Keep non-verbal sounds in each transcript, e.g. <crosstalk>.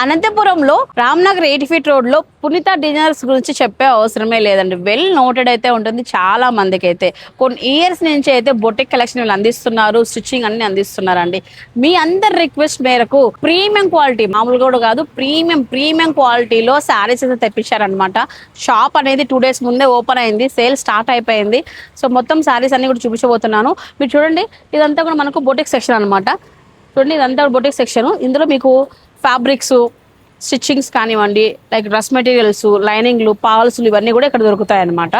అనంతపురంలో Ramnagar eighty feet రోడ్లో పునీత డిజైనర్స్ గురించి చెప్పే అవసరమే లేదండి. వెల్ నోటెడ్ అయితే ఉంటుంది. చాలా మందికి అయితే కొన్ని ఇయర్స్ నుంచి అయితే బొటిక్ కలెక్షన్ వీళ్ళు అందిస్తున్నారు. స్టిచ్చింగ్ అన్ని అందిస్తున్నారండి. మీ అందరి రిక్వెస్ట్ మేరకు ప్రీమియం క్వాలిటీ మామూలు కూడా కాదు ప్రీమియం ప్రీమియం క్వాలిటీలో శారీస్ అయితే తెప్పించారనమాట షాప్ అనేది టూ డేస్ ముందే ఓపెన్ అయింది. సేల్ స్టార్ట్ అయిపోయింది. సో మొత్తం శారీస్ అన్ని కూడా చూపించబోతున్నాను. మీరు చూడండి. ఇదంతా కూడా మనకు బొటిక్ సెక్షన్ అనమాట చూడండి ఇదంతా బొటిక్ సెక్షన్ ఇందులో మీకు ఫ్యాబ్రిక్స్ స్టిచ్చింగ్స్ కానివ్వండి లైక్ డ్రెస్ మెటీరియల్స్ లైనింగ్లు పాల్స్లు ఇవన్నీ కూడా ఇక్కడ దొరుకుతాయి అనమాట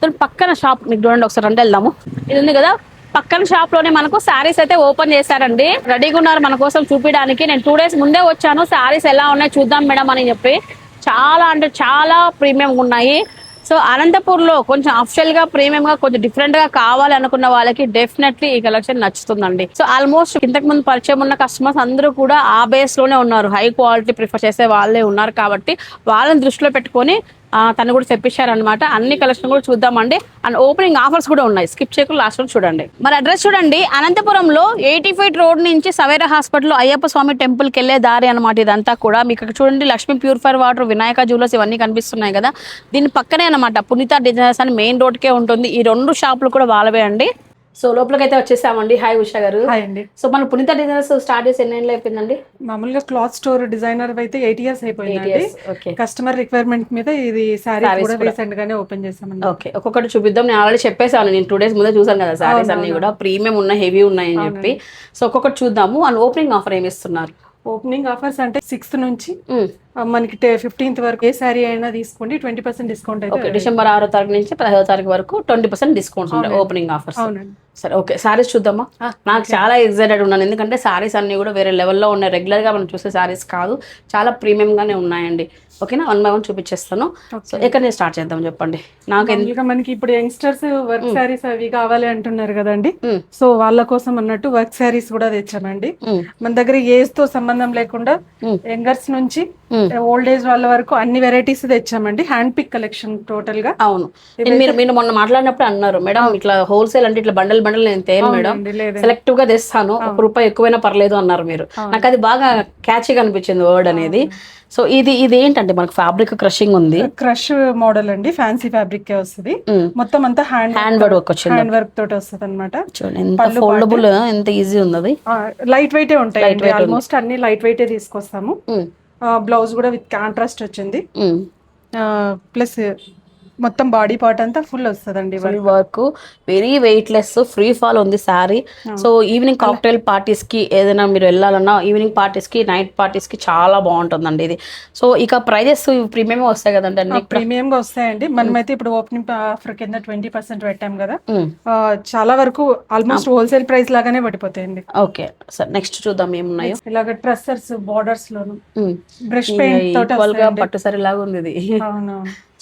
దాని పక్కన షాప్ మీకు చూడండి ఒకసారి అంటే వెళ్దాము. ఇది ఉంది కదా పక్కన షాప్లోనే మనకు శారీస్ అయితే ఓపెన్ చేశారండి. రెడీగా ఉన్నారు మన కోసం చూపించడానికి. నేను టూ డేస్ ముందే వచ్చాను. శారీస్ ఎలా ఉన్నాయి చూద్దాం మేడం అని చెప్పి. చాలా అంటే చాలా ప్రీమియం ఉన్నాయి. సో అనంతపూర్లో కొంచెం అఫిషియల్గా ప్రీమియంగా కొంచెం డిఫరెంట్గా కావాలి అనుకున్న వాళ్ళకి డెఫినెట్లీ ఈ కలెక్షన్ నచ్చుతుందండి. సో ఆల్మోస్ట్ ఇంతకు ముందు పరిచయం ఉన్న కస్టమర్స్ అందరూ కూడా ఆ బేస్లోనే ఉన్నారు. హై క్వాలిటీ ప్రిఫర్ చేసే వాళ్ళే ఉన్నారు కాబట్టి వాళ్ళని దృష్టిలో పెట్టుకొని తను కూడా తెప్పించారనమాట అన్ని కలెక్షన్ కూడా చూద్దామండి. అండ్ ఓపెనింగ్ ఆఫర్స్ కూడా ఉన్నాయి. స్కిప్ చేయకుండా లాస్ట్ వరకు చూడండి. మరి అడ్రస్ చూడండి. అనంతపురంలో ఎయిటీ ఫైవ్ రోడ్ నుంచి సవేర హాస్పిటల్ అయ్యప్ప స్వామి టెంపుల్కి వెళ్ళే దారి అనమాట ఇదంతా కూడా. మీకు ఇక్కడ చూడండి Lakshmi purifier water Vinayaka jewellers ఇవన్నీ కనిపిస్తున్నాయి కదా. దీని పక్కనే అనమాట పునీత డిజైనర్స్ అని మెయిన్ రోడ్కే ఉంటుంది. ఈ రెండు షాపులు కూడా వాళ్ళవే అండి. సో లోపలికైతే వచ్చేసామండి. హాయ్ ఉషా గారు. హాయ్ అండి. సో మన పునీత డిజైనర్స్ స్టార్ట్ చేసి ఎన్ని ఏళ్ళు అయిపోయిందండి? మామూలుగా క్లాత్ స్టోర్ డిజైనర్ అయితే ఎయిట్ ఇయర్స్ అయిపోయిందండి ఓకే కస్టమర్ రిక్వైర్మెంట్ మీద ఇది సారీ కూడా రీసెంట్ గానే ఓపెన్ చేసామండి. ఓకే ఒక్కొక్కటి చూపిద్దాం. నేను ఆల్రెడీ చెప్పేసాను నేను టూ డేస్ ముందే చూసాను కదా సారీస్ అన్ని కూడా. ప్రీమియం ఉన్నాయి హెవీ ఉన్నాయి అని చెప్పి సో ఒక్కొక్కటి చూద్దాము. అండ్ ఓపెనింగ్ ఆఫర్ ఏమి ఇస్తున్నారు? ఓపెనింగ్ ఆఫర్స్ అంటే సిక్స్త్ నుంచి మనకి ఫిఫ్టీన్త్ వరకు ఏ సారీ అయినా తీసుకోండి ట్వంటీ పర్సెంట్ డిస్కౌంట్ అయితే డిసెంబర్ ఆరో తారీఖు నుంచి పదహారో తారీఖు వరకు ట్వంటీ పర్సెంట్ డిస్కౌంట్స్ ఉంటాయి ఓపెనింగ్ ఆఫర్స్ సరే ఓకే సారీస్ చూద్దామా? నాకు చాలా ఎక్సైటెడ్ ఉన్నాను ఎందుకంటే సారీస్ అన్ని కూడా వేరే లెవెల్లో ఉన్నాయి. రెగ్యులర్గా మనం చూసే సారీస్ కాదు చాలా ప్రీమియం గానే ఉన్నాయండి. ఓకేనా వన్ బై వన్ చూపించేస్తాను సో ఎక్కడ నుంచి స్టార్ట్ చేద్దాం చెప్పండి నాకు మామూలుగా మనకి ఇప్పుడు యంగ్స్టర్స్ వర్క్ సారీస్ అవి కావాలి అంటున్నారు కదండి మ్మ్. సో వాళ్ళ కోసం అన్నట్టు వర్క్ సారీస్ కూడా తెచ్చామండి మ్మ్. మన దగ్గర ఏజ్తో సంబంధం లేకుండా. యంగర్స్ నుంచి. ఓల్డ్ ఏజ్ వాళ్ళ వరకు అన్ని వెరైటీస్ తెచ్చామండి హ్యాండ్ పిక్ కలెక్షన్ టోటల్గా. అవును. మీరు మీరు మొన్న మాట్లాడినప్పుడు అన్నారు మేడం ఇట్లా హోల్సేల్ అంటే ఇట్లా బండల్ బండల్ నేను తేను మేడం. సెలెక్టివ్గా తెస్తాను. ఒక రూపాయి ఎక్కువైనా పర్లేదు అన్నారు మీరు. నాకు అది బాగా క్యాచీగా అనిపించింది వర్డ్ అనేది. సో ఇది ఇది ఏంటంటే మనకు ఫ్యాబ్రిక్ క్రషింగ్ ఉంది. క్రష్ మోడల్ అండి. ఫ్యాన్సీ ఫ్యాబ్రిక్ వస్తుంది. మొత్తం అంతా హ్యాండ్ హ్యాండ్ వర్క్ వచ్చింది. హ్యాండ్ వర్క్ తోటి వస్తుంది అనమాట ఎంత ఫోల్డబుల్ ఎంత ఈజీ ఉంది అది లైట్ వెయిటే ఉంటాయి ఆల్మోస్ట్ అన్ని లైట్ వెయిటే తీసుకొస్తాము. బ్లౌజ్ కూడా విత్ కాంట్రాస్ట్ వచ్చింది. ప్లస్ మొత్తం బాడీ పార్ట్ అంతా ఫుల్ వస్తుందండి full work very weight less free fall ఉంది సారీ సో ఈవినింగ్ కాక్టైల్ పార్టీస్కి ఏదైనా మీరు వెళ్ళాలన్నా ఈవినింగ్ పార్టీస్కి నైట్ పార్టీస్కి చాలా బాగుంటుందండి ఇది. సో ఇక ప్రైజెస్ ప్రీమియం వస్తాయి కదండి అన్ని ప్రీమియం గా వస్తాయండి. మనమైతే ఇప్పుడు ఓపెనింగ్ ఆఫర్ కింద ట్వంటీ పర్సెంట్ పెట్టాం కదా. ఆ, చాలా వరకు ఆల్మోస్ట్ హోల్సేల్ ప్రైస్ లాగానే పడిపోతాయండి. ఓకే సార్ నెక్స్ట్ చూద్దాం ఏమున్నాయో. ఇలాగ ట్రస్సర్స్ బార్డర్స్ లోను. బ్రష్ పెయింట్ తోటి ఈక్వల్గా పట్టు సరి లాగా ఉంది ఇది.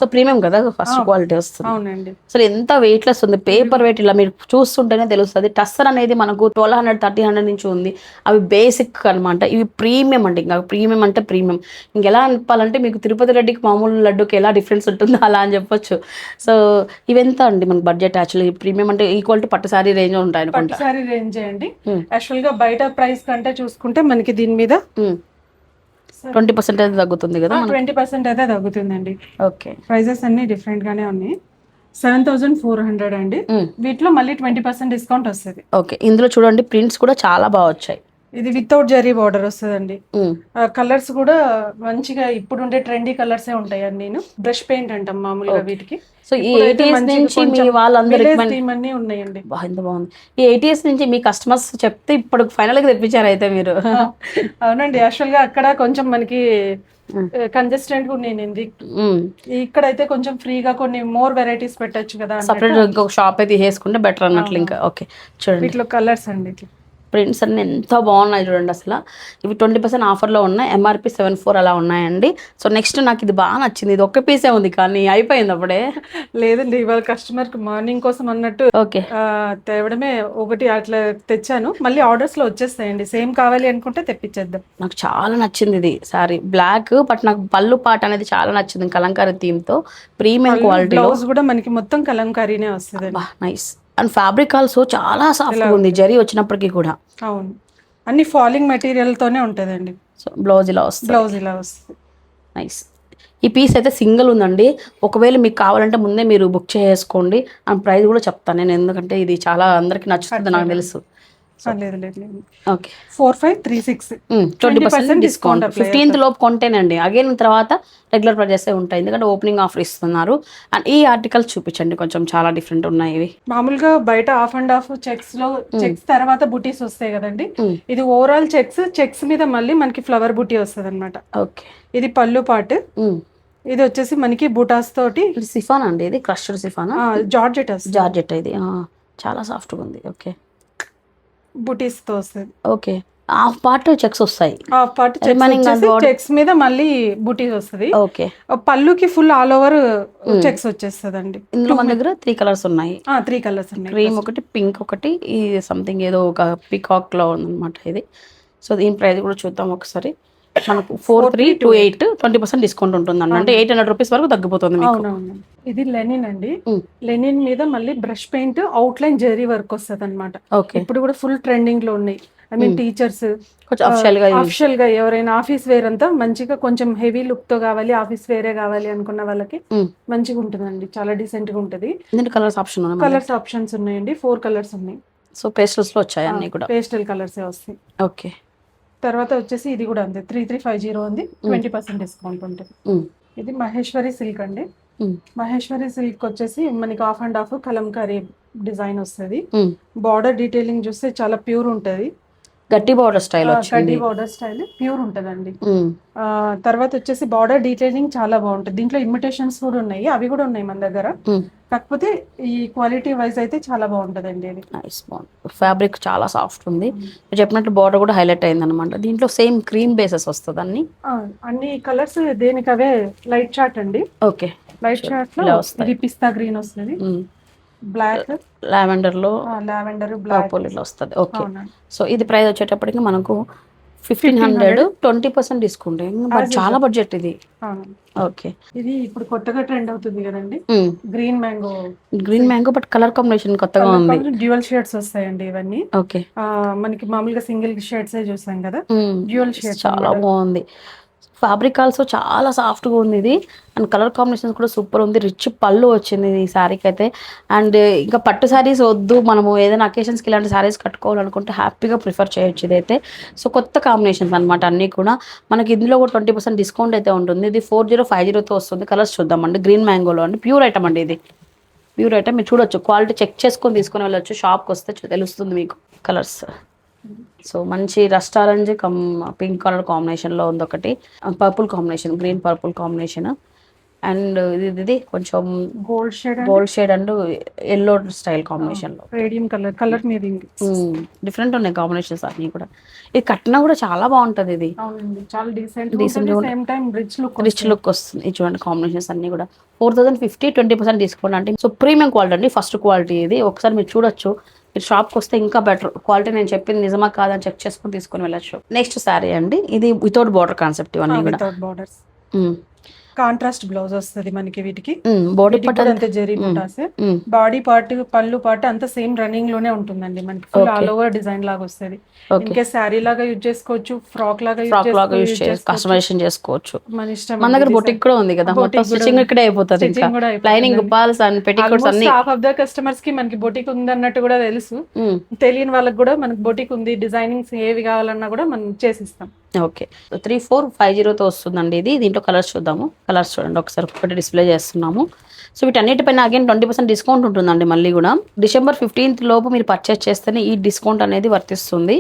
సో ప్రీమియం కదా ఫస్ట్ క్వాలిటీ వస్తుంది. అవునండి. అసలు ఎంత వెయిట్ లెస్ ఉంది. పేపర్ వెయిట్ ఇలా మీరు చూస్తుంటేనే తెలుస్తుంది. టస్సర్ అనేది మనకు ట్వెల్వ్ హండ్రెడ్ థర్టీ హండ్రెడ్ నుంచి ఉంది. అవి బేసిక్ అన్నమాట. ఇవి ప్రీమియం అండి ఇంకా. ప్రీమియం అంటే ప్రీమియం ఇంకెలా చెప్పాలంటే మీకు తిరుపతి రెడ్డికి మామూలు లడ్డుకి ఎలా డిఫరెన్స్ ఉంటుందో అలా అని చెప్పొచ్చు. సో ఇవెంత అండి మనకు బడ్జెట్ యాక్చువల్లీ ప్రీమియం అంటే ఈక్వల్ టు పట్టు సారీ రేంజ్ ఉంటాయి అనుకుంటా పట్టు సారీ రేంజ్ అండి. యాక్చువల్గా బయట ప్రైస్ కంటే చూసుకుంటే మనకి దీని మీద ట్వంటీ పర్సెంట్ అయితే తగ్గుతుంది కదా ట్వంటీ పర్సెంట్ అయితే తగ్గుతుందండి. ఓకే. ప్రైజెస్ అన్ని డిఫరెంట్ గానే ఉన్నాయి. సెవెన్ థౌసండ్ ఫోర్ హండ్రెడ్ అండి. వీటిలో మళ్ళీ ట్వంటీ పర్సెంట్ డిస్కౌంట్ వస్తుంది. ఓకే. ఇందులో చూడండి ప్రింట్స్ కూడా చాలా బాగా వచ్చాయి. ఇది వితౌట్ జరీ బార్డర్ వస్తుందండి. కలర్స్ కూడా మంచిగా ఇప్పుడు ఉండే ట్రెండీ కలర్సే ఉంటాయి అన్ని బ్రష్ పెయింట్ అంటాం మామూలుగా వీటికి. సో ఈ ఎయిటీఎస్ నుంచి మీ వాళ్ళందరూ అన్ని ఉన్నాయండి. ఎంత బాగుంది. ఈ ఎయిటీఎస్ నుంచి మీ కస్టమర్స్ చెప్తే ఇప్పుడు ఫైనల్గా తెప్పించారు అయితే మీరు. అవునండి. యాక్చువల్గా అక్కడ కొంచెం మనకి కంజెస్టెంట్గా ఉన్నాయండి ఇక్కడైతే కొంచెం ఫ్రీగా కొన్ని మోర్ వెరైటీస్ పెట్టొచ్చు కదా. సపరేట్ ఇంకొక షాప్ అయితే వేసుకుంటే బెటర్ అన్నట్లు ఇంకా. ఓకే చూడండి. వీటిలో కలర్స్ అండి. ఇట్లా. ప్రింట్స్ అన్ని ఎంత బాగున్నాయి చూడండి అసలు. ఇవి ట్వంటీ పర్సెంట్ ఆఫర్లో ఉన్నాయి. ఎంఆర్పి సెవెన్ ఫోర్ అలా ఉన్నాయండి. సో నెక్స్ట్ నాకు ఇది బాగా నచ్చింది. ఇది ఒక్క పీసే ఉంది కానీ అయిపోయింది అప్పుడే. లేదండి ఇవాళ కస్టమర్కి మార్నింగ్ కోసం అన్నట్టు ఓకే. తేవడమే ఒకటి అట్లా తెచ్చాను. మళ్ళీ ఆర్డర్స్లో వచ్చేస్తాయండి. సేమ్ కావాలి అనుకుంటే తెప్పించేద్దాం నాకు చాలా నచ్చింది ఇది సారీ. బ్లాక్ బట్ నాకు పళ్ళు పాట అనేది చాలా నచ్చింది కలంకారీ థీమ్తో ప్రీమియం క్వాలిటీలో. బ్లౌజ్ కూడా మనకి మొత్తం కలంకారీనే వస్తుంది నైస్. అండ్ ఫ్యాబ్రిక్ ఆల్సో చాలా సాఫ్ట్ ఉంది జరీ వచ్చినప్పటికీ కూడా. అవును. అన్ని ఫాలింగ్ మెటీరియల్ తోనే ఉంటదండి. సో బ్లౌజ్ ఇలా వస్తుంది. బ్లౌజ్ ఇలా వస్తుంది. నైస్ ఈ పీస్ అయితే సింగిల్ ఉందండి. ఒకవేళ మీకు కావాలంటే ముందే మీరు బుక్ చేసుకోండి. అండ్ ప్రైస్ కూడా చెప్తాను నేను ఎందుకంటే ఇది చాలా అందరికి నచ్చుతుంది నాకు తెలుసు. లేదు లేదు okay. Four five three six twenty percent discount. Fifteenth లోపు కొంటేనండి. అగైన్ తర్వాత రెగ్యులర్ ప్రైజెస్ ఉంటాయి. ఎందుకంటే ఓపెనింగ్ ఆఫర్ ఇస్తున్నారు. అండ్ ఈ ఆర్టికల్ చూపించండి. కొంచెం చాలా డిఫరెంట్ ఉన్నాయి ఇవి. మామూలుగా బయట ఆఫ్ అండ్ ఆఫ్ చెక్స్లో చెక్స్ తర్వాత బుటీస్ వస్తాయి కదండి. ఇది ఓవరాల్ చెక్స్ చెక్స్ మీద మళ్ళీ మనకి ఫ్లవర్ బుటీ వస్తుంది అనమాట ఓకే. ఇది పళ్ళు పాటు. ఇది వచ్చేసి మనకి బుటాస్ తోటి. ఇది సిఫాన్ అండి? ఇది క్రష్డ్ సిఫాన్? జార్జెట్ జార్జెట్ ఇది. చాలా సాఫ్ట్గా ఉంది. ఓకే. బుటీస్తో వస్తుంది. ఓకే. హాఫ్ పార్ట్ చెక్స్ వస్తాయి. ఆ పార్ట్. చెక్స్ మీద మళ్ళీ బుటీస్ వస్తుంది. ఓకే. పళ్ళుకి ఫుల్ ఆల్ ఓవర్ చెక్స్ వచ్చేస్తుంది అండి ఇందులో మన దగ్గర త్రీ కలర్స్ ఉన్నాయి. త్రీ కలర్స్ ఉన్నాయి. క్రీమ్ ఒకటి పింక్ ఒకటి ఈ సంథింగ్ ఏదో ఒక పికాక్లో ఉందన్నమాట ఇది. సో దీని ప్రైస్ కూడా చూద్దాం ఒకసారి. మనకు four three two eight twenty percent discount ఉంటుంది అంటే ఎయిట్ హండ్రెడ్ రూపీస్ వరకు తగ్గిపోతుంది మీకు. ఇది లెనిన్ అండి. లెనిన్ మీద మళ్ళీ brush paint outline zari work వస్తుంది అనమాట ఓకే. ఇప్పుడు కూడా ఫుల్ ట్రెండింగ్లో ఉన్నాయి. ఐ మీన్ టీచర్స్ అఫిషియల్గా ఎవరైనా ఆఫీస్ వేర్ అంతా మంచిగా కొంచెం హెవీ లుక్తో కావాలి ఆఫీస్ వేరే కావాలి అనుకున్న వాళ్ళకి. మంచిగా ఉంటుందండి. చాలా డీసెంట్గా ఉంటది. కలర్స్ ఆప్షన్ కలర్స్ ఆప్షన్స్ ఉన్నాయండి. ఫోర్ కలర్స్ ఉన్నాయి. సో పేస్టల్స్లో వచ్చాయి అన్ని కూడా? పేస్టల్ కలర్స్ వస్తాయి. ఓకే. తర్వాత వచ్చేసి ఇది కూడా అంతే. త్రీ త్రీ ఫైవ్ జీరో ఉంది. ట్వంటీ పర్సెంట్ డిస్కౌంట్ ఉంటుంది. ఇది మహేశ్వరి సిల్క్ అండి. మహేశ్వరి సిల్క్ వచ్చేసి మనకి half and half Kalamkari design వస్తుంది. బార్డర్ డీటెయిలింగ్ చూస్తే చాలా ప్యూర్ ఉంటది. గట్టి బార్డర్ స్టైల్ వచ్చింది. బార్డర్ స్టైల్ ప్యూర్ ఉంటదండి. తర్వాత వచ్చేసి బార్డర్ డీటెయిలింగ్ చాలా బాగుంటుంది. దీంట్లో ఇమిటేషన్స్ కూడా ఉన్నాయి అవి కూడా ఉన్నాయి మన దగ్గర. కాకపోతే ఈ క్వాలిటీ వైజ్ అయితే చాలా బాగుంటదండి ఇది. నైస్ బాగుంది ఫ్యాబ్రిక్ చాలా సాఫ్ట్ ఉంది. చెప్పినట్టు బార్డర్ కూడా హైలైట్ అయింది అనమాట దీంట్లో సేమ్ క్రీమ్ బేసెస్ వస్తుంది అన్ని అన్ని కలర్స్ దేనికి అవే లైట్ చార్ట్ అండి. ఓకే లైట్ చార్ట్లో. ఇది పిస్తా గ్రీన్ వస్తుంది. బ్లాక్ లావెండర్లో లావెండర్ బ్లాక్ ఇట్లా వస్తుంది. ఓకే సో ఇది ప్రైస్ వచ్చేటప్పటికి మనకు fifteen hundred twenty percent discount చాలా బడ్జెట్ ఇది. ఓకే ఇది ఇప్పుడు కొత్తగా ట్రెండ్ అవుతుంది కదండి. Green mango green mango but colour combination కొత్తగా ఉంది. డ్యూయల్ షేడ్స్ వస్తాయండి ఇవన్నీ. ఓకే మనకి మామూలుగా సింగిల్ షేడ్స్ చూసాం కదా. డ్యూయల్ షేడ్స్ చాలా బాగుంది. ఫ్యాబ్రిక్ ఆల్సో చాలా సాఫ్ట్గా ఉంది ఇది. అండ్ కలర్ కాంబినేషన్స్ కూడా సూపర్ ఉంది. రిచ్ పళ్ళు వచ్చింది ఈ శారీకి అయితే. అండ్ ఇంకా పట్టు శారీస్ వద్దు. మనము ఏదైనా అకేషన్స్కి ఇలాంటి శారీస్ కట్టుకోవాలనుకుంటే హ్యాపీగా ప్రిఫర్ చేయొచ్చు ఇదైతే. సో కొత్త కాంబినేషన్స్ అనమాట అన్నీ కూడా. మనకి ఇందులో కూడా ట్వంటీ పర్సెంట్ డిస్కౌంట్ అయితే ఉంటుంది. ఇది ఫోర్ జీరో ఫైవ్ జీరోతో వస్తుంది. కలర్స్ చూద్దామండి గ్రీన్ మ్యాంగోలో అండి. ప్యూర్ ఐటమ్ అండి ఇది. ప్యూర్ ఐటమ్ మీరు చూడొచ్చు. క్వాలిటీ చెక్ చేసుకొని తీసుకొని వెళ్ళొచ్చు. షాప్కి వస్తే తెలుస్తుంది మీకు. కలర్స్ సో మంచి rust orange come pink colour కాంబినేషన్లో ఉంది ఒకటి. Purple combination green purple combination and ఇది ఇది కొంచెం gold shade gold shade and yellow style కాంబినేషన్లో రేడియం కలర్ కలర్ మీద డిఫరెంట్ ఉన్నాయి కాంబినేషన్స్ అన్నీ కూడా. ఇది కట్టినా కూడా చాలా బాగుంటుంది ఇది. చాలా డీసెంట్గా same time rich look rich look వస్తుంది. ఇది చూడండి కాంబినేషన్స్ అన్ని కూడా. Four thousand fifty twenty percent discount అంటే సో ప్రీమియం క్వాలిటీ అండి ఫస్ట్ క్వాలిటీ ఇది. ఒకసారి మీరు చూడొచ్చు. మీరు షాప్కి వస్తే ఇంకా బెటర్ క్వాలిటీ నేను చెప్పింది నిజమా కాదని చెక్ చేసుకొని తీసుకొని వెళ్ళొచ్చు. నెక్స్ట్ శారీ అండి. ఇది వితౌట్ బార్డర్ కాన్సెప్ట్ ఇవన్నీ కూడా. వితౌట్ బార్డర్స్ కాంట్రాస్ట్ బ్లౌజ్ వస్తుంది మనకి వీటికి. బాడీ కూడా అంతే జెరీ బుటాస్ బాడీ పార్ట్ పళ్ళు పార్ట్ అంతా సేమ్ రన్నింగ్లోనే ఉంటుందండి మనకి. ఫుల్ ఆల్ ఓవర్ డిజైన్ లాగా వస్తుంది. ఇంకే శారీ లాగా యూజ్ చేసుకోవచ్చు ఫ్రాక్ లాగా యూజ్ ఫ్రాక్ లాగా యూస్ చేసుకోవచ్చు చేసి కస్టమైజేషన్ చేసుకోవచ్చు. మన ఇష్టం మన దగ్గర బొటిక్ కూడా ఉంది కదా మొత్తం స్టిచ్చింగ్ ఇక్కడే అయిపోతుంది ఇంకా. Lining falls and. పెట్టికోట్స్ అన్ని. హాఫ్ ఆఫ్ ద కస్టమర్స్కి మనకి బొటిక్ ఉంది అన్నట్టు కూడా తెలుసు. తెలియని వాళ్ళకి కూడా మనకి బొటిక్ ఉంది డిజైనింగ్స్ ఏవి కావాలన్నా కూడా మనం చేసిస్తాం. ఓకే త్రీ ఫోర్ ఫైవ్ జీరోతో వస్తుందండి ఇది. దీంట్లో కలర్స్ చూద్దాము. కలర్స్ చూడండి ఒకసారి ఒకటి డిస్ప్లే చేస్తున్నాము. సో వీటన్నిటిపైన అగైన్ ట్వంటీ పర్సెంట్ డిస్కౌంట్ ఉంటుందండి మళ్ళీ కూడా. డిసెంబర్ ఫిఫ్టీన్త్ లోపు మీరు పర్చేస్ చేస్తేనే ఈ డిస్కౌంట్ అనేది వర్తిస్తుంది.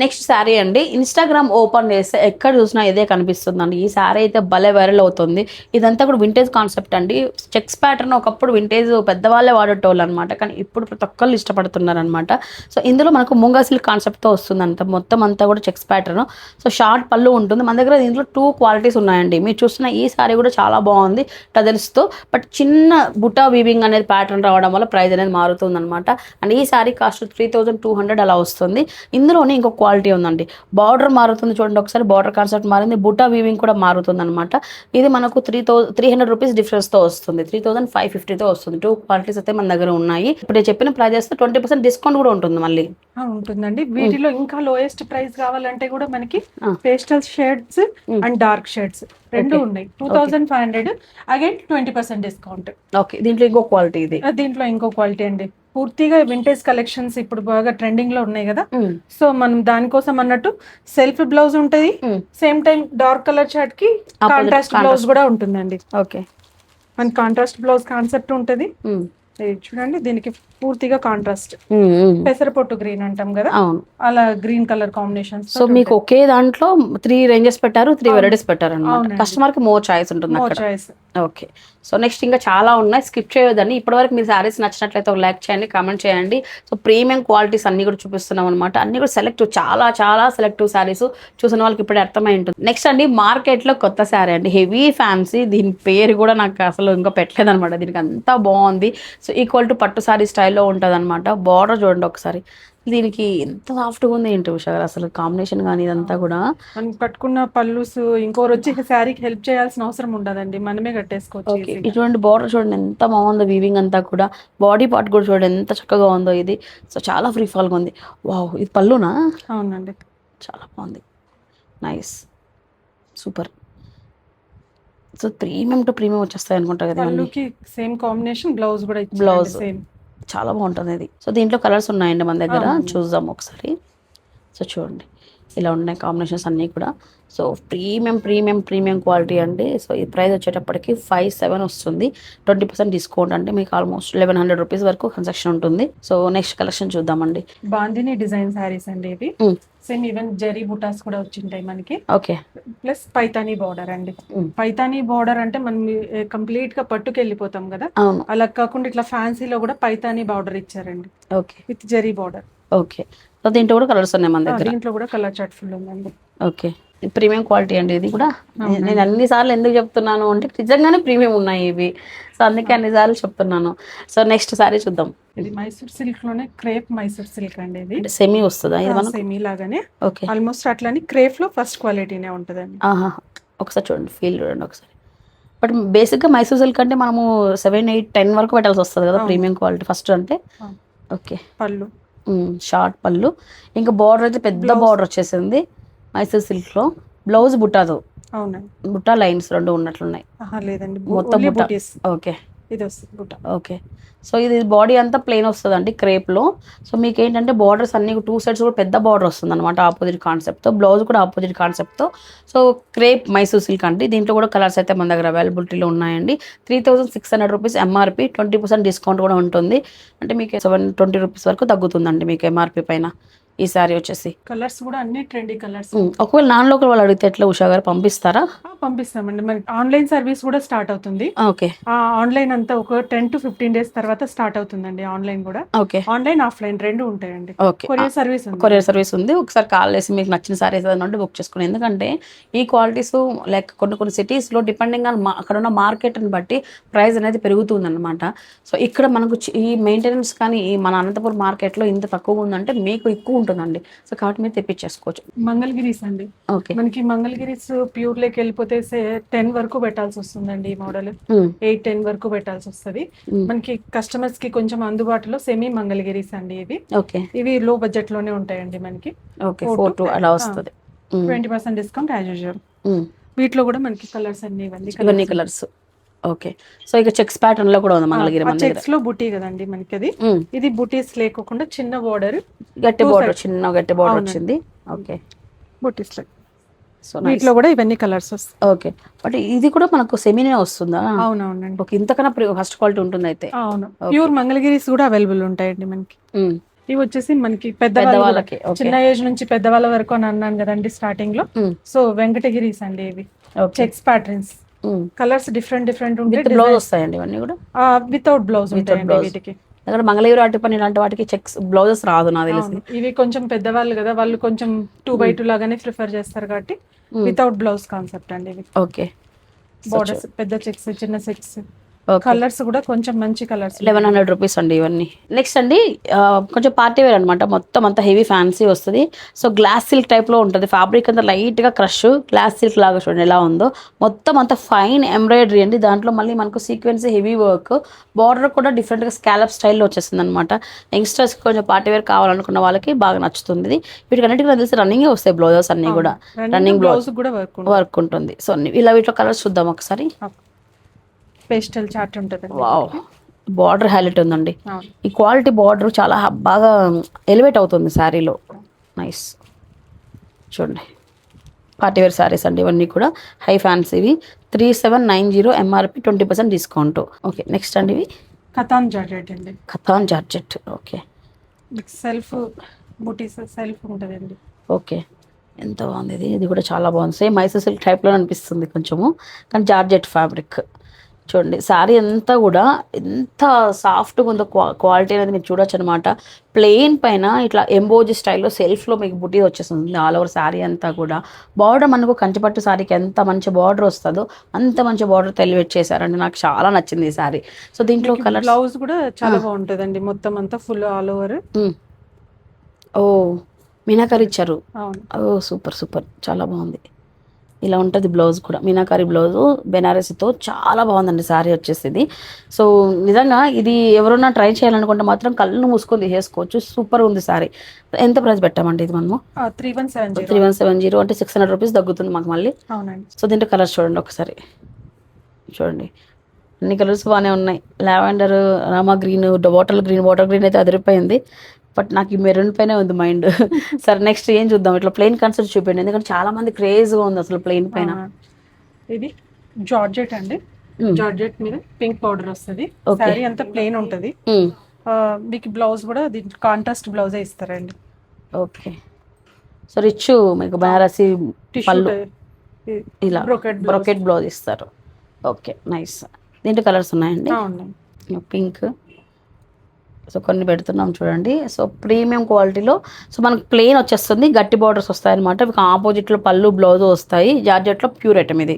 నెక్స్ట్ శారీ అండి. ఇన్స్టాగ్రామ్ ఓపెన్ చేస్తే ఎక్కడ చూసినా ఇదే కనిపిస్తుందండి. ఈ శారీ అయితే భలే వైరల్ అవుతుంది. ఇదంతా కూడా వింటేజ్ కాన్సెప్ట్ అండి. చెక్స్ ప్యాటర్న్ ఒకప్పుడు వింటేజ్ పెద్దవాళ్ళే వాడేటోళ్ళు అనమాట కానీ ఇప్పుడు ప్రతి ఒక్కళ్ళు ఇష్టపడుతున్నారు అనమాట సో ఇందులో మనకు ముంగా సిల్క్ కాన్సెప్ట్తో వస్తుంది అంత మొత్తం అంతా కూడా చెక్స్ ప్యాటర్న్ సో షార్ట్ పళ్ళు ఉంటుంది. మన దగ్గర దీంట్లో టూ క్వాలిటీస్ ఉన్నాయండి. మీరు చూస్తున్న ఈ శారీ కూడా చాలా బాగుంది టదల్స్తో బట్ చిన్న బుటా వీవింగ్ అనేది ప్యాటర్న్ రావడం వల్ల ప్రైస్ అనేది మారుతుంది అనమాట అండ్ ఈ sari cost three thousand two hundred అలా వస్తుంది. ఇందులోనే ఇంకొక క్వాలిటీ ఉందండి. బార్డర్ మారుతుంది చూడండి ఒకసారి బార్డర్ కాన్సెప్ట్ మారింది బుటా వీవింగ్ కూడా మారుతుంది అనమాట ఇది మనకు three thou three hundred rupees డిఫరెన్స్తో వస్తుంది. త్రీ థౌసండ్ ఫైవ్ ఫిఫ్టీతో వస్తుంది. టూ క్వాలిటీస్ అయితే మన దగ్గర ఉన్నాయి. ఇప్పుడు చెప్పిన ప్రైజెస్ ట్వంటీ పర్సెంట్ డిస్కౌంట్ కూడా ఉంటుంది మళ్ళీ. ఉంటుందండి. వీటిలో ఇంకా లోయెస్ట్ ప్రైస్ కావాలంటే కూడా మనకి. Pastel shades and dark shades రెండు ఉన్నాయి. Two thousand five hundred again twenty percent discount okay దీంట్లో ఇంకో క్వాలిటీ ఇది. దీంట్లో ఇంకో క్వాలిటీ అండి. పూర్తిగా వింటేజ్ కలెక్షన్స్ ఇప్పుడు బాగా ట్రెండింగ్లో ఉన్నాయి కదా. సో మనం దానికోసం అన్నట్టు సెల్ఫ్ బ్లౌజ్ ఉంటది. సేమ్ టైం డార్క్ కలర్ షర్ట్కి కాంట్రాస్ట్. బ్లౌజ్ కూడా ఉంటుందండి ఓకే మన కాంట్రాస్ట్ బ్లౌజ్ కాన్సెప్ట్ ఉంటది చూడండి దీనికి పూర్తిగా కాంట్రాస్ట్. పెసరపొట్టు గ్రీన్ అంటాం కదా? అవును. అలా గ్రీన్ కలర్ కాంబినేషన్ సో మీకు ఒకే దాంట్లో త్రీ రేంజెస్ పెట్టారు త్రీ వెరైటీస్ పెట్టారు అనమాట. కస్టమర్కి మోర్ చాయిస్ ఉంటుంది చాయిస్ ఓకే సో నెక్స్ట్ ఇంకా చాలా ఉన్నాయి. స్కిప్ చేయొద్దండి. ఇప్పటివరకు మీ శారీస్ నచ్చినట్లయితే ఒక లైక్ చేయండి కామెంట్ చేయండి. సో ప్రీమియం క్వాలిటీస్ అన్ని కూడా చూపిస్తున్నాం అనమాట అన్ని కూడా సెలెక్టివ్ చాలా చాలా సెలెక్టివ్ శారీస్ చూసిన వాళ్ళకి ఇప్పుడే అర్థమై ఉంటుంది. నెక్స్ట్ అండి మార్కెట్లో కొత్త శారీ అండి. హెవీ ఫ్యాన్సీ దీని పేరు కూడా నాకు అసలు ఇంకా పెట్టలేదు అనమాట దీనికి అంతా బాగుంది. సో ఈక్వల్ టు పట్టు శారీ స్టైల్లో ఉంటుంది అనమాట బార్డర్ చూడండి ఒకసారి. దీనికి ఎంత సాఫ్ట్గా ఉంది ఏంటి ఉషా గారు? అసలు కాంబినేషన్ కానీ ఇదంతా కూడా. మనం కట్టుకున్న పళ్ళుస్ ఇంకోరు వచ్చి శారీకి హెల్ప్ చేయాల్సిన అవసరం ఉండదండి. మనమే కట్టేసుకోవచ్చు గా. ఇటువంటి బార్డర్ చూడండి ఎంత బాగుందో వీవింగ్ అంతా కూడా. బాడీ పార్ట్ కూడా చూడండి ఎంత చక్కగా ఉందో ఇది. సో చాలా ఫ్రీ ఫాల్గా ఉంది. వావ్ ఇది పళ్ళునా? అవునండి. చాలా బాగుంది. Nice super so premium to premium వచ్చేస్తాయి అనుకుంటా కదా సేమ్ కాంబినేషన్ బ్లౌజ్ కూడా Blouse. సేమ్ చాలా బాగుంటుంది ఇది సో దీంట్లో కలర్స్ ఉన్నాయండి మన దగ్గర. చూద్దాం ఒకసారి. సో చూడండి. ఇలా ఉన్నాయి కాంబినేషన్స్ అన్నీ కూడా. So premium premium premium quality అండి. సో ఈ ప్రైస్ వచ్చేటప్పటికి ఫైవ్ సెవెన్ వస్తుంది. ట్వంటీ పర్సెంట్ డిస్కౌంట్ అంటే మీకు ఆల్మోస్ట్ లెవెన్ హండ్రెడ్ రూపీస్ వరకు కన్సెక్షన్ ఉంటుంది. సో నెక్స్ట్ కలెక్షన్ చూద్దామండి. బాందిని డిజైన్ శారీస్ అండి ఇవి. సేమ్ ఈవెన్ జరీ బుటాస్ కూడా వచ్చింటాయి మనకి. ఓకే ప్లస్ పైతానీ బార్డర్ అండి. Mm. పైతానీ బార్డర్ అంటే మనం కంప్లీట్గా పట్టుకు వెళ్ళిపోతాం కదా? అలా కాకుండా ఇట్లా ఫ్యాన్సీలో కూడా పైతానీ బార్డర్ ఇచ్చారండి. Okay with zari border okay దీంట్లో కూడా కలర్స్ ఉన్నాయి మన దగ్గర. దీంట్లో కూడా కలర్ చాట్ ఫుల్ ఉందండి ఓకే. ప్రీమియం క్వాలిటీ అండి ఇది కూడా. నేను అన్ని సార్లు ఎందుకు చెప్తున్నాను అంటే నిజంగానే ప్రీమియం ఉన్నాయి ఇవి. సో అందుకే అన్ని సార్లు చెప్తున్నాను. సో నెక్స్ట్ సారీ చూద్దాం. ఇది మైసూర్ సిల్క్లోనే క్రేప్ మైసూర్ సిల్క్ అండి ఇది. సెమీ వస్తుందా? ఇది సేమ్ ఇలాగానే ఓకే. ఆల్మోస్ట్ అట్లని క్రేప్లో ఫస్ట్ క్వాలిటీనే ఉంటదండి. ఆహా. ఒకసారి చూడండి ఫీల్ చూడండి ఒకసారి. బట్ బేసిక్గా మైసూర్ సిల్క్ అంటే మనము సెవెన్ ఎయిట్ టెన్ వరకు పెట్టాల్సి వస్తుంది కదా. ప్రీమియం క్వాలిటీ ఫస్ట్ అంటే. ఓకే. పళ్ళు. షార్ట్ పళ్ళు. ఇంకా బార్డర్ అయితే పెద్ద. బార్డర్ వచ్చేసింది. మైసూర్ సిల్క్లో బ్లౌజ్ బుట్టాదు. బుట్టా లైన్స్ రెండు ఉన్నట్లున్నాయి. లేదండి. మొత్తం బుట్ట. ఓకే. ఇది వస్తుంది బుట్ట ఓకే. సో ఇది బాడీ అంతా ప్లెయిన్ వస్తుంది అండి క్రేప్లో. సో మీకు ఏంటంటే బార్డర్స్ అన్ని టూ సైడ్స్ కూడా పెద్ద బార్డర్ వస్తుంది అనమాట ఆపోజిట్ కాన్సెప్ట్తో. బ్లౌజ్ కూడా ఆపోజిట్ కాన్సెప్ట్తో. సో క్రేప్ మైసూర్ సిల్క్ అండి. దీంట్లో కూడా కలర్స్ అయితే మన దగ్గర అవైలబిలిటీలో ఉన్నాయండి. Three thousand six hundred rupees MRP twenty percent discount కూడా ఉంటుంది. అంటే మీకు సెవెన్ ట్వంటీ రూపీస్ వరకు తగ్గుతుందండి మీకు ఎంఆర్పీ పైన. ఈ సారీ వచ్చేసి. కలర్స్ కూడా అన్ని ట్రెండీ కలర్స్. ఒకవేళ నాన్ లోకల్ వాళ్ళు అడిగితే ఎట్లా ఉషా గారు పంపిస్తారా? పంపిస్తామండి. మనకి ఆన్లైన్ సర్వీస్ కూడా స్టార్ట్ అవుతుంది. ఓకే. ఆన్లైన్ అంతా ఒక టెన్ టు ఫిఫ్టీన్ డేస్ తర్వాత స్టార్ట్ అవుతుందండి ఆన్లైన్ కూడా. ఓకే. ఆన్లైన్ ఆఫ్లైన్ రెండు ఉంటాయండి. ఓకే. కొరియర్ సర్వీస్ ఉంది. కొరియర్ సర్వీస్ ఉంది. ఒకసారి కాల్ చేసి మీకు నచ్చిన సారీస్ ఏదైనా బుక్ చేసుకోండి ఎందుకంటే ఈ క్వాలిటీస్ లైక్ కొన్ని కొన్ని సిటీస్లో డిపెండింగ్ ఆన్ అక్కడ ఉన్న మార్కెట్ని బట్టి ప్రైస్ అనేది పెరుగుతుంది అనమాట సో ఇక్కడ మనకు ఈ మెయింటెనెన్స్ కానీ ఈ మన అనంతపురం మార్కెట్లో ఇంత తక్కువ ఉందంటే మీకు ఎక్కువ ఉంటుందండి. సో కాబట్టి మీరు తెప్పించేసుకోవచ్చు. మంగళగిరీస్ అండి. ఓకే. మనకి మంగళగిరీస్ ప్యూర్ లేక్ వెళ్ళిపోతే టెన్ వరకు పెట్టాల్సి వస్తుందండి ఈ మోడల్. ఎయిట్ టెన్ వరకు పెట్టాల్సి వస్తుంది. మనకి కస్టమర్స్కి కొంచెం అందుబాటులో సెమీ మంగళగిరీస్ అండి ఇవి. ఓకే. ఇవి లో బడ్జెట్లోనే ఉంటాయండి మనకి. ఓకే. ఫోర్ టూ అలా వస్తుంది. Twenty percent discount as usual. వీటిలో కూడా మనకి కలర్స్ అన్ని ఇవన్నీ ఇవన్నీ కలర్స్ ఓకే. సో ఇక చెక్స్ ప్యాటర్న్లో కూడా ఉంది మంగళగిరి మన చెక్స్లో బుటీ కదండి మనకి అది ఇది బుటీస్ లేకోకుండా చిన్న బోర్డర్ గట్టి బార్డర్. చిన్న గట్టి బార్డర్. వచ్చింది. ఓకే. బుటీస్ సో వీటిలో కూడా ఇవన్నీ కలర్స్ వస్తాయి. ఓకే. బట్ ఇది కూడా మనకు సెమీనే వస్తుందా? అవునవునండి. ఓకే ఇంతకన్నా ఫస్ట్ క్వాలిటీ ఉంటుంది అయితే. అవును. ప్యూర్ మంగళగిరీస్ కూడా అవైలబుల్ ఉంటాయండి మనకి. ఇవి వచ్చేసి మనకి పెద్దవాళ్ళకి ఓకే. చిన్న ఏజ్ నుంచి పెద్దవాళ్ళ వరకు అని అన్నాను కదండి స్టార్టింగ్లో. సో వెంకటగిరీస్ అండి ఇవి. Checks patterns. Colours different different ఉంటాయి బ్లౌజ్ వస్తాయండి ఇవన్నీ కూడా? వితౌట్ బ్లౌజ్ ఉంటాయండి. వీటికి. మంగళగిరి పని ఇలాంటి వాటికి చెక్స్ బ్లౌజెస్ రాదు నాకు తెలిసి. ఇవి కొంచెం పెద్దవాళ్ళు కదా వాళ్ళు కొంచెం టూ బై టూ లాగానే ప్రిఫర్ చేస్తారు కాబట్టి. వితౌట్ బ్లౌజ్ కాన్సెప్ట్ అండి ఇవి. ఓకే బోర్డర్స్ పెద్ద చెక్స్ చిన్న చెక్స్ కలర్స్ కూడా కొంచెం మంచి కలర్స్ లెవెన్ హండ్రెడ్ రూపీస్ అండి ఇవన్నీ. నెక్స్ట్ అండి కొంచెం పార్టీ వేర్ అనమాట మొత్తం అంతా హెవీ ఫ్యాన్సీ వస్తుంది. సో గ్లాస్ సిల్క్ టైప్లో ఉంటుంది. ఫ్యాబ్రిక్ అంతా లైట్గా క్రష్ గ్లాస్ సిల్క్ లాగా చూడండి ఎలా ఉందో. మొత్తం అంతా ఫైన్ ఎంబ్రాయిడరీ అండి. దాంట్లో మళ్ళీ మనకు సీక్వెన్స్ హెవీ వర్క్ బార్డర్ కూడా డిఫరెంట్గా స్కాలప్ స్టైల్లో వచ్చేస్తుంది అనమాట యంగ్స్టర్స్ కొంచెం పార్టీ వేర్ కావాలనుకున్న వాళ్ళకి బాగా నచ్చుతుంది. వీటికన్నిటికీ నాకు తెలిసి రన్నింగే వస్తాయి బ్లౌజెస్ అన్నీ కూడా. రన్నింగ్ బ్లౌజ్ కూడా వర్క్ వర్క్ ఉంటుంది. సో ఇలా వీటిలో కలర్స్ చూద్దాం ఒకసారి. పేస్టల్ చార్ట్ ఉంటుంది బార్డర్ హైలైట్ ఉందండి. ఈ క్వాలిటీ బార్డర్ చాలా బాగా ఎలివేట్ అవుతుంది శారీలో. నైస్. చూడండి. పార్టీ వేర్ శారీస్ అండి ఇవన్నీ కూడా. High ఫ్యాన్సీవి. Three seven nine zero MRP twenty percent discount. Okay next అండి ఇవి. కథాన్ జార్జెట్ అండి. కథాన్ జార్జెట్. ఓకే. సెల్ఫ్ బుటీస్ సెల్ఫ్ ఉంటుందండి. ఓకే. ఎంత బాగుంది ఇది. ఇది కూడా చాలా బాగుంది. సేమ్ మైసూర్ సిల్క్ టైప్లో అనిపిస్తుంది కొంచెము. కానీ జార్జెట్ ఫ్యాబ్రిక్. చూడండి. శారీ అంతా కూడా ఎంత సాఫ్ట్గా ఉందో క్వా క్వాలిటీ అనేది మీరు చూడొచ్చు అనమాట ప్లెయిన్ పైన ఇట్లా ఎంబోజీ స్టైల్లో సెల్ఫ్లో మీకు బుట్టి వచ్చేస్తుంది ఆల్ ఓవర్ శారీ అంతా కూడా. బార్డర్ మనకు కంచిపట్టు శారీకి ఎంత మంచి బార్డర్ వస్తుందో అంత మంచి బార్డర్ ఎలివేట్ చేశారండి. నాకు చాలా నచ్చింది ఈ శారీ. సో దీంట్లో కలర్ బ్లౌజ్ కూడా చాలా బాగుంటుందండి. మొత్తం అంతా ఫుల్ ఆల్ ఓవర్ ఓ మీనాకరి ఇచ్చారు. ఓ సూపర్ సూపర్. చాలా బాగుంది. ఇలా ఉంటుంది బ్లౌజ్ కూడా. మీనాకారి బ్లౌజు బెనారసీతో చాలా బాగుందండి శారీ వచ్చేసి ఇది సో నిజంగా ఇది ఎవరైనా ట్రై చేయాలనుకుంటే మాత్రం కళ్ళు మూసుకొని తీసేసుకోవచ్చు సూపర్ ఉంది శారీ ఎంత ప్రైస్ పెట్టామండి ఇది మనము? Three one seven three one seven zero అంటే సిక్స్ హండ్రెడ్ రూపీస్ తగ్గుతుంది మాకు మళ్ళీ. అవునండి. సో దీంట్లో కలర్స్ చూడండి ఒకసారి. చూడండి. అన్ని కలర్స్ బాగానే ఉన్నాయి. Lavender Rama green bottle green water green అయితే అదిరిపోయింది. బట్ నాకు ఈ మెరూన్ పైనే ఉంది మైండ్. <laughs> సరే నెక్స్ట్ ఏం చూద్దాం? ఇట్లా ప్లెయిన్ కన్సెప్ట్ చూపించండి. ఎందుకంటే చాలా మంది క్రేజ్గా ఉంది అసలు ప్లెయిన్ పైన. ఇది జార్జెట్ అండి. జార్జెట్ మీద పింక్ పౌడర్ వస్తుంది. శారీ అంతా ప్లెయిన్ ఉంటుంది. మీకు బ్లౌజ్ కూడా కాంట్రాస్ట్ బ్లౌజే ఇస్తారండి. ఓకే. సో రిచ్ మీకు బనారసి పళ్ళు ఇలా బ్రోకెట్ బ్లౌజ్. ఇస్తారు. Okay nice. దీంట్లో కలర్స్ ఉన్నాయండి? పింక్. సో కొన్ని పెడుతున్నాం చూడండి. సో ప్రీమియం క్వాలిటీలో సో మనకు ప్లెయిన్ వచ్చేస్తుంది గట్టి బార్డర్స్ వస్తాయి అనమాట మీకు ఆపోజిట్లో పళ్ళు బ్లౌజ్ వస్తాయి. జార్జెట్లో ప్యూర్ ఐటమ్ ఇది.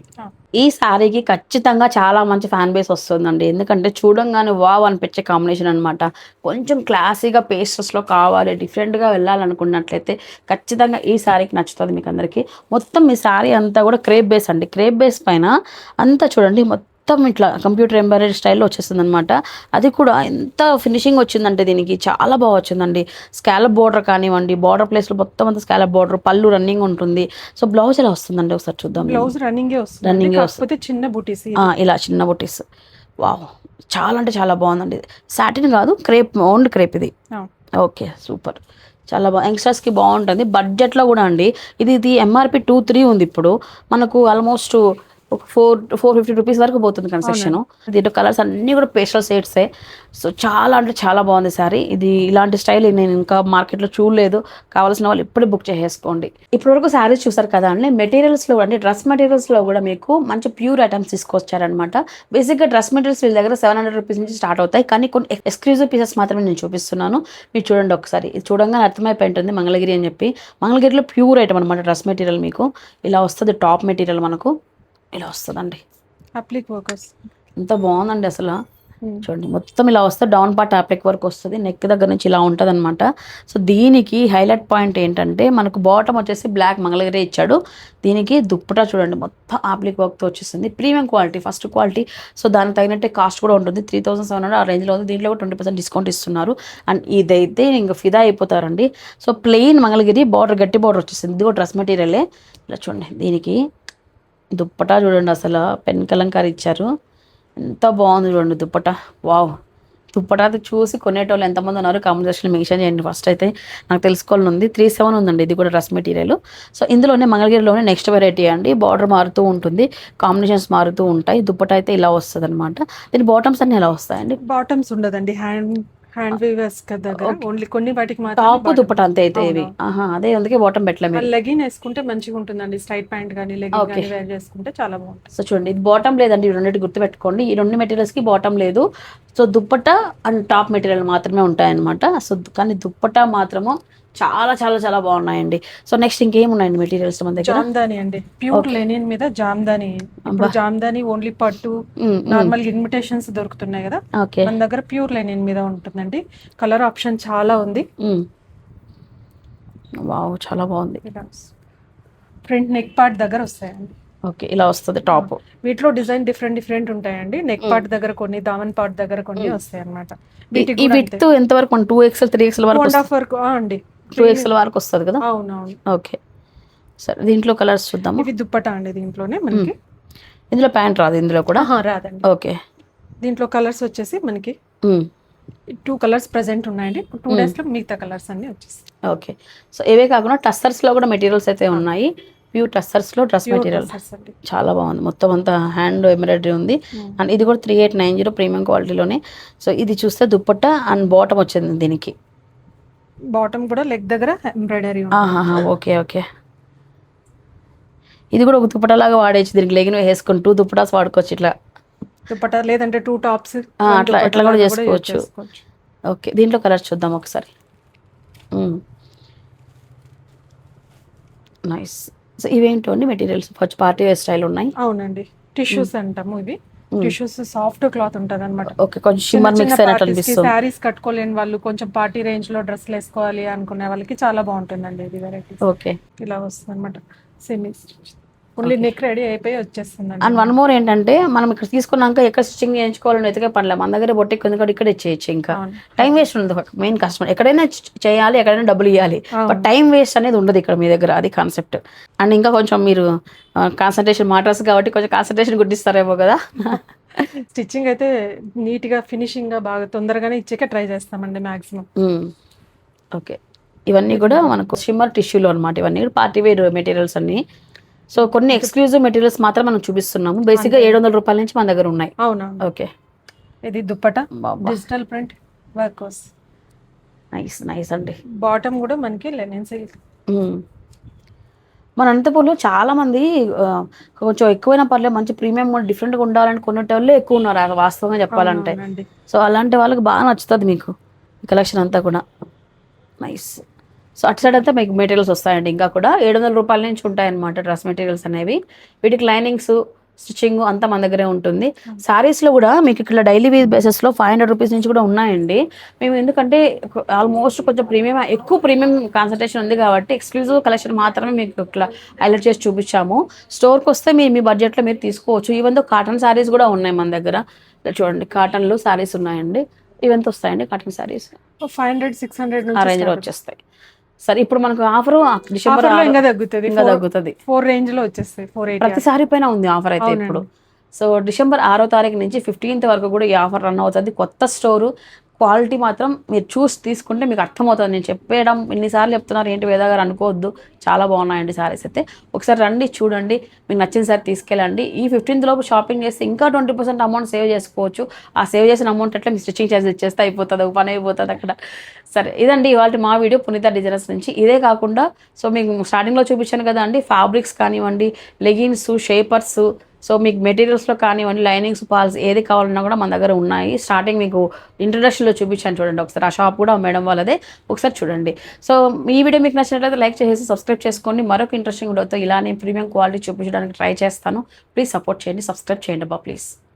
ఈ శారీకి ఖచ్చితంగా చాలా మంచి ఫ్యాన్ బేస్ వస్తుందండి. ఎందుకంటే చూడంగానే వావ్ అనిపించే కాంబినేషన్ అనమాట కొంచెం క్లాసీగా పేస్టర్స్లో కావాలి డిఫరెంట్గా వెళ్ళాలనుకున్నట్లయితే ఖచ్చితంగా ఈ శారీకి నచ్చుతుంది మీకు అందరికీ మొత్తం ఈ శారీ అంతా కూడా క్రేప్ బేస్ అండి. క్రేప్ బేస్ పైన అంతా చూడండి మొత్తం ఇట్లా కంప్యూటర్ ఎంబ్రాయిడరీ స్టైల్లో వచ్చేస్తుంది అనమాట అది కూడా ఎంత ఫినిషింగ్ వచ్చిందంటే దీనికి చాలా బాగా వచ్చిందండి. స్కాలప్ బార్డర్ కానివ్వండి బార్డర్ ప్లేస్లో మొత్తం అంతా స్కాలప్ బార్డర్ పళ్ళు రన్నింగ్ ఉంటుంది. సో బ్లౌజ్ ఎలా వస్తుందండి ఒకసారి చూద్దాం. బ్లౌజ్ రన్నింగే వస్తుంది. ఏ కాకపోతే చిన్న బుటీస్ ఇలా చిన్న బొటీస్. వావ్. చాలా అంటే చాలా బాగుందండి. సాటిన్ కాదు క్రేప్ ఓన్లీ క్రేప్ ఇది. Okay super. చాలా బాగా యంగ్స్టర్స్కి బాగుంటుంది. బడ్జెట్లో కూడా అండి ఇది ఇది ఎంఆర్పి టూ త్రీ ఉంది ఇప్పుడు. మనకు ఆల్మోస్ట్ ఒక ఫోర్ ఫోర్ ఫిఫ్టీ రూపీస్ వరకు పోతుంది కన్సెషన్ దీంట్లో కలర్స్ అన్నీ కూడా పేస్టల్ షేడ్సే. సో చాలా అంటే చాలా బాగుంది సారీ ఇది ఇలాంటి స్టైల్ నేను ఇంకా మార్కెట్లో చూడలేదు. కావాల్సిన వాళ్ళు ఇప్పుడే బుక్ చేసేసుకోండి. ఇప్పటివరకు శారీస్ చూసారు కదా అండి. మెటీరియల్స్లో అంటే డ్రెస్ మెటీరియల్స్లో కూడా మీకు మంచి ప్యూర్ ఐటమ్స్ తీసుకొచ్చారనమాట బేసిక్గా డ్రెస్ మెటీరియల్స్ వీళ్ళ దగ్గర సెవెన్ హండ్రెడ్ రూపీస్ నుంచి స్టార్ట్ అవుతాయి. కానీ కొన్ని ఎక్స్క్లూజివ్ పీసెస్ మాత్రమే నేను చూపిస్తున్నాను. మీరు చూడండి ఒకసారి. ఇది చూడంగానే అర్థమైపోయి ఉంటుంది మంగళగిరి అని చెప్పి. మంగళగిరిలో ప్యూర్ ఐటమ్ అనమాట డ్రెస్ మెటీరియల్ మీకు. ఇలా వస్తుంది టాప్ మెటీరియల్ మనకు. ఇలా వస్తుందండి. Applique workers. ఎంత బాగుందండి అసలు. చూడండి మొత్తం ఇలా వస్తే డౌన్ పార్ట్ అప్లిక్ వరకు వస్తుంది నెక్ దగ్గర నుంచి ఇలా ఉంటుంది అనమాట సో దీనికి హైలైట్ పాయింట్ ఏంటంటే మనకు బాటమ్ వచ్చేసి బ్లాక్ మంగళగిరి ఇచ్చాడు. దీనికి దుప్పటా చూడండి మొత్తం ఆప్లిక్ వర్క్తో వచ్చేసింది. Premium quality first quality so దానికి తగినట్టే కాస్ట్ కూడా ఉంటుంది. త్రీ థౌసండ్ సెవెన్ హండ్రెడ్ ఆ రేంజ్లో ఉంది. దీంట్లో కూడా ట్వంటీ పర్సెంట్ డిస్కౌంట్ ఇస్తున్నారు. అండ్ ఇదైతే ఇంకా ఫిదా అయిపోతారండి. సో ప్లెయిన్ మంగళగిరి బార్డర్ గట్టి బార్డర్ వచ్చేసింది. ఇది కూడా డ్రెస్ మెటీరియలే ఇలా చూడండి దీనికి దుప్పటా చూడండి అసలు పెన్ కలంకారీ ఇచ్చారు. ఎంత బాగుంది చూడండి దుప్పట. వావ్. దుప్పటా చూసి కొనేటోళ్ళు ఎంతమంది ఉన్నారు కామెంట్ సెక్షన్లో మెన్షన్ చేయండి ఫస్ట్ అయితే. నాకు తెలుసుకోవాలని ఉంది. త్రీ సెవెన్ ఉందండి ఇది కూడా డ్రెస్ మెటీరియల్. సో ఇందులోనే మంగళగిరిలోనే నెక్స్ట్ వెరైటీ అండి. బార్డర్ మారుతూ ఉంటుంది. కాంబినేషన్స్ మారుతూ ఉంటాయి. దుప్పట అయితే ఇలా వస్తుంది అనమాట దీని బాటమ్స్ అన్ని ఎలా వస్తాయండి? బాటమ్స్ ఉండదండి. హ్యాండ్ హ్యాండ్ వీవర్స్ దగ్గర ఓన్లీ కొన్ని వాటికి టాప్ దుప్పట అంతే అయితే ఇవి. ఆహా అదే అందుకే బాటమ్ పెట్టలే మీరు. లెగిన్ వేసుకుంటే మంచిగా ఉంటుందండి. స్ట్రైట్ ప్యాంట్ కానీ లెగిన్ కానీ వేర్ చేసుకుంటే చాలా బాగుంటుంది. సో చూడండి ఇది బాటమ్ లేదండి ఈ రెండింటి గుర్తుపెట్టుకోండి. ఈ రెండు మెటీరియల్స్కి బాటమ్ లేదు. So dupatta and top material మాత్రమే ఉంటాయన్నమాట. సో కానీ దుప్పట మాత్రము చాలా చాలా చాలా బాగున్నాయండి. సో నెక్స్ట్ ఇంకేమున్నాయండి మెటీరియల్స్ మన దగ్గర? జామ్దాని అండి. ప్యూర్ లెనిన్ మీద జామ్దాని. ఇప్పుడు జామ్దాని ఓన్లీ పట్టు నార్మల్ ఇన్విటేషన్స్ దొరుకుతున్నాయి కదా? మన దగ్గర ప్యూర్ లెనిన్ మీద ఉంటుందండి. కలర్ ఆప్షన్ చాలా ఉంది. వావ్ చాలా బాగుంది. ఫ్రంట్ నెక్ పార్ట్ దగ్గర వస్తాయండి. ఓకే ఇలా వస్తుంది టాప్. వీటిలో డిజైన్ డిఫరెంట్ డిఫరెంట్ ఉంటాయండి. నెక్ పార్ట్ దగ్గర కొన్ని దామన్ పార్ట్ దగ్గర కొన్ని వస్తాయి అనమాట ఈ విత్ ఎంత వరకు two XL three XL two వరకు వరకు అండి. టూ ఎక్స్ఎల్ వరకు వస్తుంది కదా? అవునవును. ఓకే సరే దీంట్లో కలర్స్ చూద్దాము. ఇవి దుప్పట అండి దీంట్లోనే మనకి? ఇందులో ప్యాంట్ రాదు ఇందులో కూడా? రాదండి. ఓకే దీంట్లో కలర్స్ వచ్చేసి మనకి టూ కలర్స్ ప్రెసెంట్ ఉన్నాయండి. టూ డేస్లో మిగతా కలర్స్ అన్ని వచ్చేసి ఓకే సో ఇవే కాకుండా టస్సర్స్లో కూడా మెటీరియల్స్ అయితే ఉన్నాయి. ప్యూర్ టస్సర్స్లో డ్రెస్ మెటీరియల్ చాలా బాగుంది. మొత్తం అంతా హ్యాండ్ ఎంబ్రాయిడరీ ఉంది. అండ్ ఇది కూడా three eight nine zero premium క్వాలిటీలోనే so ఇది చూస్తే దుప్పట్ట అండ్ బాటమ్ వచ్చింది దీనికి. బాటమ్ కూడా లెగ్ దగ్గర ఎంబ్రాయిడరీ ఓకే ఓకే. ఇది కూడా ఒక దుప్పటలాగా వాడేసి దీనికి లెగిన వేసుకుంటూ దుప్పటాస్ వాడుకోవచ్చు ఇట్లా. దుప్పట లేదంటే టూ టాప్స్ అట్లా- అట్లా కూడా చేసుకోవచ్చు. ఓకే దీంట్లో కలర్స్ చూద్దాం ఒకసారి. నైస్ సో ఇవేంటో అండి? మెటీరియల్స్ పార్టీ వేర్ స్టైల్ ఉన్నాయి. అవునండి. టిష్యూస్ అంటాము ఇవి. టిష్యూస్ సాఫ్ట్ క్లాత్ ఉంటది అనమాట ఓకే కొంచెం షిమ్మర్ మిక్స్ అయినట్టు అనిపిస్తుంది. శారీస్ కట్టుకోలేని వాళ్ళు కొంచెం పార్టీ రేంజ్లో డ్రెస్లు వేసుకోవాలి అనుకునే వాళ్ళకి చాలా బాగుంటుందండి ఇది వెరైటీ ఓకే ఇలా వస్తుంది అనమాట సెమీ ఓన్లీ నెక్ రెడీ అయిపోయి అండ్ వన్ మోర్ ఏంటంటే మనం ఇక్కడ తీసుకున్నాక ఎక్కడ స్టిచ్చింగ్ చేయించుకోవాలని ఎతికే పనిలే. మన దగ్గర బొట్టి కొంచెం కూడా ఇక్కడ చేయొచ్చు ఇంకా. టైం వేస్ట్ ఉండదు మెయిన్ కస్టమర్ ఎక్కడైనా చేయాలి ఎక్కడైనా డబ్బులు ఇవ్వాలి బట్ టైం వేస్ట్ అనేది ఉండదు ఇక్కడ మీ దగ్గర అది కాన్సెప్ట్ అండ్ ఇంకా కొంచెం మీరు కాన్సన్ట్రేషన్ మాటర్స్ కాబట్టి కొంచెం కాన్సన్ట్రేషన్ గుర్తిస్తారేమో కదా. <laughs> స్టిచ్చింగ్ అయితే నీట్గా ఫినిషింగ్గా బాగా తొందరగానే ఇచ్చాక ట్రై చేస్తామండి మాక్సిమం ఓకే ఇవన్నీ కూడా మనకు షిమ్మర్ టిష్యూలో అనమాట ఇవన్నీ కూడా పార్టీ వేర్ మెటీరియల్స్ అన్ని. సో కొన్ని ఎక్స్క్లూజివ్ మెటీరియల్స్ మాత్రం మనం చూపిస్తున్నాము. బేసిక్గా ఏడు వందల రూపాయల నుంచి మన దగ్గర ఉన్నాయి. అవునా ఓకే. ఇది dupatta? Digital print work nice nice అండి. బాటమ్ కూడా మనకి లెనిన్ సిల్క్. మన అనంతపూర్లో చాలా మంది ఆ, కొంచెం ఎక్కువైనా పర్లేదు మంచి ప్రీమియం కూడా డిఫరెంట్గా ఉండాలని కొనేటోళ్ళే ఎక్కువ ఉన్నారు వాస్తవంగా చెప్పాలంటే. సో అలాంటి వాళ్ళకి బాగా నచ్చుతుంది మీకు కలెక్షన్ అంతా కూడా. నైస్. సో అటు సైడ్ అంతా మీకు మెటీరియల్స్ వస్తాయండి. ఇంకా కూడా ఏడు వందల రూపాయల నుంచి ఉంటాయన్నమాట డ్రెస్ మెటీరియల్స్ అనేవి. వీటికి లైనింగ్స్ స్టిచ్చింగ్ అంతా మన దగ్గరే ఉంటుంది. సారీస్లో కూడా మీకు ఇక్కడ డైలీ వేర్ బేసెస్లో ఫైవ్ హండ్రెడ్ రూపీస్ నుంచి కూడా ఉన్నాయండి. మేము ఎందుకంటే ఆల్మోస్ట్ కొంచెం ప్రీమియం ఎక్కువ ప్రీమియం కాన్సన్ట్రేషన్ ఉంది కాబట్టి ఎక్స్క్లూజివ్ కలెక్షన్ మాత్రమే మీకు ఇట్లా హైలైట్ చేసి చూపించాము. స్టోర్కి వస్తే మీరు మీ బడ్జెట్లో మీరు తీసుకోవచ్చు. ఈవెన్ కాటన్ సారీస్ కూడా ఉన్నాయి మన దగ్గర. చూడండి కాటన్లో సారీస్ ఉన్నాయండి. ఇవెంత వస్తాయండి cotton saris five hundred six hundred ఆ రేంజ్లో వచ్చేస్తాయి. సరే ఇప్పుడు మనకు ఆఫర్ డిసెంబర్ ఇంకా తగ్గుతుంది. ఇంకా తగ్గుతుంది. ఫోర్ రేంజ్లో వచ్చేస్తాయి. ఫోర్ ఎయిటీ ప్రతి సారీ పైన ఉంది ఆఫర్ అయితే ఇప్పుడు. సో డిసెంబర్ ఆరో తారీఖు నుంచి ఫిఫ్టీన్త్ వరకు కూడా ఈ ఆఫర్ రన్ అవుతుంది. కొత్త స్టోరు క్వాలిటీ మాత్రం మీరు చూసి తీసుకుంటే మీకు అర్థమవుతుంది. నేను చెప్పేయడం ఎన్నిసార్లు చెప్తున్నారు ఏంటి వేదా గారు అనుకోవద్దు. చాలా బాగున్నాయండి సారీస్ అయితే. ఒకసారి రండి చూడండి. మీకు నచ్చిన సారీ తీసుకెళ్ళండి. ఈ ఫిఫ్టీన్త్ లోపు షాపింగ్ చేస్తే ఇంకా ట్వంటీ పర్సెంట్ అమౌంట్ సేవ్ చేసుకోవచ్చు. ఆ సేవ్ చేసిన అమౌంట్ ఎట్లా మీ స్టిచ్చింగ్ చేసి ఇచ్చేస్తే అయిపోతుంది పని అయిపోతుంది అక్కడ. సరే ఇదండి ఇవాళ మా వీడియో పునీత డిజైనర్స్ నుంచి. ఇదే కాకుండా సో మీకు స్టార్టింగ్లో చూపించాను కదా అండి ఫ్యాబ్రిక్స్ కానివ్వండి లెగిన్స్ షేపర్స్ సో మీకు మెటీరియల్స్లో కానివ్వండి లైనింగ్స్ పాల్స్ ఏది కావాలన్నా కూడా మన దగ్గర ఉన్నాయి. స్టార్టింగ్ మీకు ఇంట్రడక్షన్లో చూపించాను చూడండి. ఒకసారి ఆ షాప్ కూడా మేడం వాళ్ళదే. ఒకసారి చూడండి. సో ఈ వీడియో మీకు నచ్చినట్లయితే లైక్ చేసి సబ్స్క్రైబ్ చేసుకోండి. మరొక ఇంట్రెస్టింగ్ వీడియోతో ఇలానే ప్రీమియం క్వాలిటీ చూపించడానికి ట్రై చేస్తాను. ప్లీజ్ సపోర్ట్ చేయండి. సబ్స్క్రైబ్ చేయండి బా ప్లీజ్.